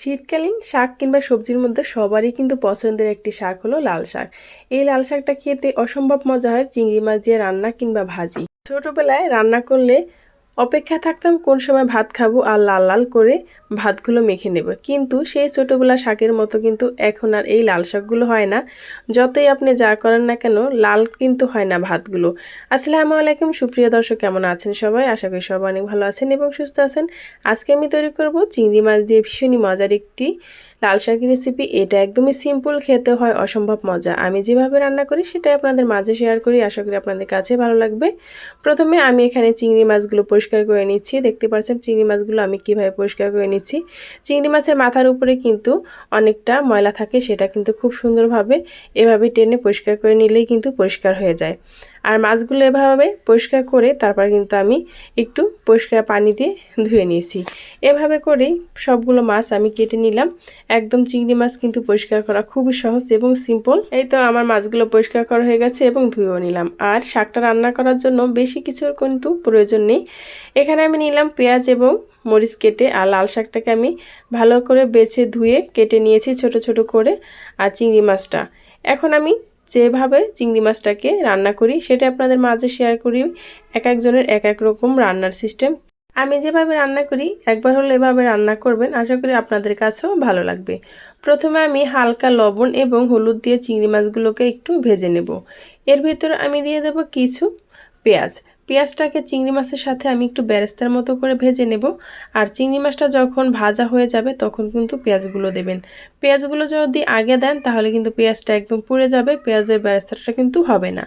শীতকালীন শাক কিংবা সবজির মধ্যে সবারই কিন্তু পছন্দের একটি শাক হলো লাল শাক। এই লাল শাকটা খেতে অসম্ভব মজা হয় চিংড়ি মাছ দিয়ে রান্না কিংবা ভাজি। ছোটবেলায় রান্না করলে অপেক্ষা থাকতাম কোন সময় ভাত খাব আর লাল লাল করে ভাতগুলো মেখে নেব। কিন্তু সেই ছোটোবেলা শাকের মতো কিন্তু এখন আর এই লাল শাকগুলো হয় না। যতই আপনি যা করেন না কেন, লাল কিন্তু হয় না ভাতগুলো। আসসালামু আলাইকুম, সুপ্রিয় দর্শক, কেমন আছেন সবাই? আশা করি সবাই অনেক ভালো আছেন এবং সুস্থ আছেন। আজকে আমি তৈরি করব চিংড়ি মাছ দিয়ে ভীষণই মজার একটি লাল শাকের রেসিপি এটা একদমই সিম্পল খেতে হয় অসম্ভব মজা। আমি যেভাবে রান্না করি সেটাই আপনাদের মাঝে শেয়ার করি। আশা করি আপনাদের কাছে ভালো লাগবে। প্রথমে আমি এখানে চিংড়ি মাছগুলো পরিষ্কার করে নিচ্ছি। দেখতে পাচ্ছেন চিংড়ি মাছগুলো আমি কীভাবে পরিষ্কার করে নিচ্ছি। চিংড়ি মাছের মাথার উপরে কিন্তু অনেকটা ময়লা থাকে, সেটা কিন্তু খুব সুন্দরভাবে এভাবে টেনে পরিষ্কার করে নিলেই কিন্তু পরিষ্কার হয়ে যায়। আর মাছগুলো এভাবে পরিষ্কার করে তারপর কিন্তু আমি একটু পরিষ্কার পানি দিয়ে ধুয়ে নিয়েছি। এভাবে করেই সবগুলো মাছ আমি কেটে নিলাম। একদম চিংড়ি মাছ কিন্তু পরিষ্কার করা খুবই সহজ এবং সিম্পল এই তো আমার মাছগুলো পরিষ্কার করা হয়ে গেছে এবং ধুয়েও নিলাম। আর শাকটা রান্না করার জন্য বেশি কিছুর কিন্তু প্রয়োজন নেই। এখানে আমি নিলাম পেঁয়াজ এবং মরিচ কেটে আর লাল শাকটাকে আমি ভালো করে বেছে ধুয়ে কেটে নিয়েছি ছোট ছোট করে আর চিংড়ি মাছটা। এখন আমি যেভাবে চিংড়ি মাছটাকে রান্না করি, সেটা আপনাদের মাঝে শেয়ার করি। এক একজনের এক এক রকম রান্নার সিস্টেম আমি যেভাবে রান্না করি, একবার হলে এভাবে রান্না করবেন, আশা করি আপনাদের কাছেও ভালো লাগবে। প্রথমে আমি হালকা লবণ এবং হলুদ দিয়ে চিংড়ি মাছগুলোকে একটু ভেজে নেব। এর ভিতরে আমি দিয়ে দেব কিছু পেঁয়াজ। পেঁয়াজটাকে চিংড়ি মাছের সাথে আমি একটু ব্যারেস্তার মতো করে ভেজে নেব। আর চিংড়ি মাছটা যখন ভাজা হয়ে যাবে, তখন কিন্তু পেঁয়াজগুলো দেবেন। পেঁয়াজগুলো যদি আগে দেন, তাহলে কিন্তু পেঁয়াজটা একদম পুড়ে যাবে, পেঁয়াজের ব্যারেস্তাটা কিন্তু হবে না।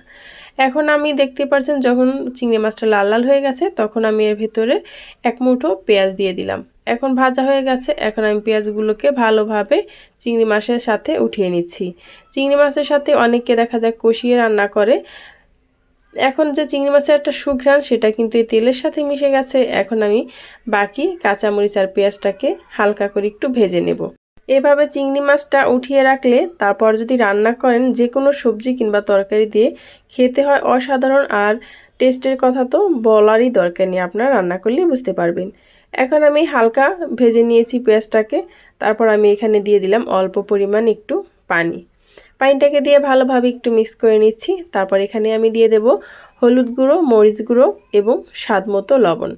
এখন আমি দেখতে পাচ্ছেন যখন চিংড়ি মাছটা লাল লাল হয়ে গেছে, তখন আমি এর ভিতরে এক মুঠো পেঁয়াজ দিয়ে দিলাম। এখন ভাজা হয়ে গেছে, এখন আমি পেঁয়াজগুলোকে ভালোভাবে চিংড়ি মাছের সাথে উঠিয়ে নিচ্ছি। চিংড়ি মাছের সাথে অনেকে দেখা যায় কষিয়ে রান্না করে। এখন যে চিংড়ি মাছের একটা সুঘ্রাণ, সেটা কিন্তু এই তেলের সাথে মিশে গেছে। এখন আমি বাকি কাঁচামরিচ আর পেঁয়াজটাকে হালকা করে একটু ভেজে নেব। এভাবে চিংড়ি মাছটা উঠিয়ে রাখলে তারপর যদি রান্না করেন যে কোনো সবজি কিংবা তরকারি দিয়ে খেতে হয় অসাধারণ আর টেস্টের কথা তো বলারই দরকার নেই, আপনারা রান্না করলেই বুঝতে পারবেন। এখন আমি হালকা ভেজে নিয়েছি পেঁয়াজটাকে, তারপর আমি এখানে দিয়ে দিলাম অল্প পরিমাণ একটু পানি। পানিটাকে দিয়ে ভালোভাবে একটু মিক্স করে নিচ্ছি। তারপর এখানে আমি দিয়ে দেব হলুদ গুঁড়ো, মরিচ গুঁড়ো এবং স্বাদ মতো লবণ।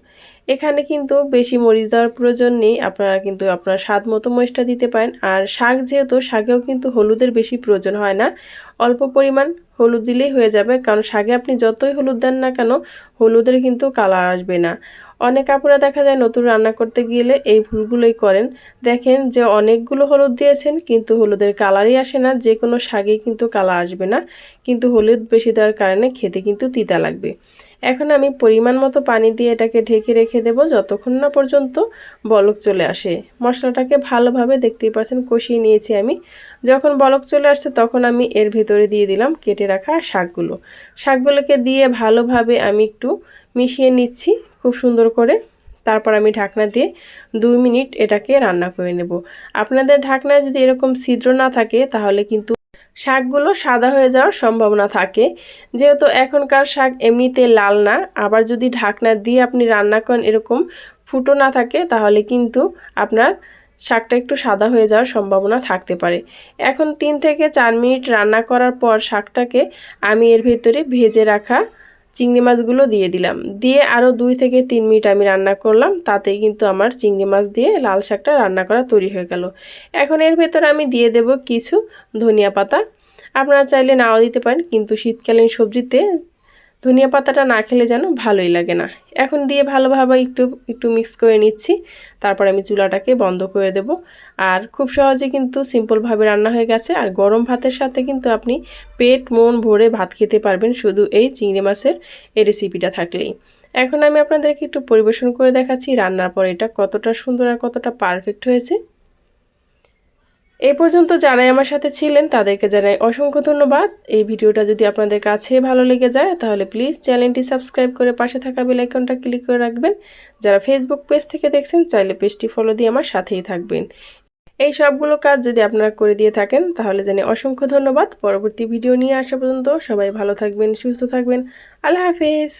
এখানে কিন্তু বেশি মরিচ দেওয়ার প্রয়োজন নেই, আপনারা কিন্তু আপনার স্বাদ মতো মরিচটা দিতে পারেন। আর শাক যেহেতু, শাকেও কিন্তু হলুদের বেশি প্রয়োজন হয় না। অল্প পরিমাণ হলুদ দিলেই হয়ে যাবে, কারণ শাকে আপনি যতই হলুদ দেন না কেন, হলুদের কিন্তু কালার আসবে না। অনেক আপুরা দেখা যায় নতুন রান্না করতে গেলে এই ভুলগুলোই করেন। দেখেন যে অনেকগুলো হলুদ দিয়েছেন, কিন্তু হলুদের কালারই আসে না যে কোনো শাকেই কিন্তু কালার আসবে না। কিন্তু হলুদ বেশি দেওয়ার কারণে খেতে কিন্তু তিতা লাগবে। এখন আমি পরিমাণ মতো পানি দিয়ে এটাকে ঢেকে রেখে দেব যতক্ষণ না পর্যন্ত বলক চলে আসে। মশলাটাকে ভালোভাবে দেখতেই পারছেন কষিয়ে নিয়েছি আমি। যখন বলক চলে আসছে তখন আমি এর ভেতরে দিয়ে দিলাম কেটে রাখা শাকগুলো। শাকগুলোকে দিয়ে ভালোভাবে আমি একটু মিশিয়ে নিচ্ছি খুব সুন্দর করে। তারপর আমি ঢাকনা দিয়ে দুই মিনিট এটাকে রান্না করে নেব। আপনাদের ঢাকনায় যদি এরকম ছিদ্র না থাকে তাহলে কিন্তু শাকগুলো সাদা হয়ে যাওয়ার সম্ভাবনা থাকে। যেহেতু এখনকার শাক এমনিতে লাল না, আবার যদি ঢাকনা দিয়ে আপনি রান্না করেন এরকম ফুটো না থাকে, তাহলে কিন্তু আপনার শাকটা একটু সাদা হয়ে যাওয়ার সম্ভাবনা থাকতে পারে। এখন তিন থেকে চার মিনিট রান্না করার পর শাকটাকে আমি এর ভেতরে ভেজে রাখা চিংড়ি মাছগুলো দিয়ে দিলাম। দিয়ে আরও দুই থেকে তিন মিনিট আমি রান্না করলাম, তাতেই কিন্তু আমার চিংড়ি মাছ দিয়ে লাল শাকটা রান্না করা তৈরি হয়ে গেল। এখন এর ভেতরে আমি দিয়ে দেব কিছু ধনিয়া পাতা। আপনারা চাইলে নাও দিতে পারেন, কিন্তু শীতকালীন সবজিতে ধনিয়া পাতাটা না খেলে যেন ভালোই লাগে না। এখন দিয়ে ভালোভাবে একটু একটু মিক্স করে নিচ্ছি। তারপর আমি চুলাটাকে বন্ধ করে দেব। আর খুব সহজে কিন্তু সিম্পলভাবে রান্না হয়ে গেছে। আর গরম ভাতের সাথে কিন্তু আপনি পেট, মন ভরে ভাত খেতে পারবেন শুধু এই চিংড়ি মাছের এই রেসিপিটা থাকলেই। এখন আমি আপনাদেরকে একটু পরিবেশন করে দেখাচ্ছি রান্নার পর এটা কতটা সুন্দর আর কতটা পারফেক্ট হয়েছে। এই পর্যন্ত যারাই আমার সাথে ছিলেন, তাদেরকে জানাই অসংখ্য ধন্যবাদ। এই ভিডিওটা যদি আপনাদের কাছে ভালো লেগে যায়, তাহলে প্লিজ চ্যানেলটি সাবস্ক্রাইব করে পাশে থাকা বেলাইকনটা ক্লিক করে রাখবেন। যারা ফেসবুক পেজ থেকে দেখছেন, চাইলে পেজটি ফলো দিয়ে আমার সাথেই থাকবেন। এই সবগুলো কাজ যদি আপনারা করে দিয়ে থাকেন, তাহলে জানি অসংখ্য ধন্যবাদ। পরবর্তী ভিডিও নিয়ে আসা পর্যন্ত সবাই ভালো থাকবেন, সুস্থ থাকবেন। আল্লাহ হাফেজ।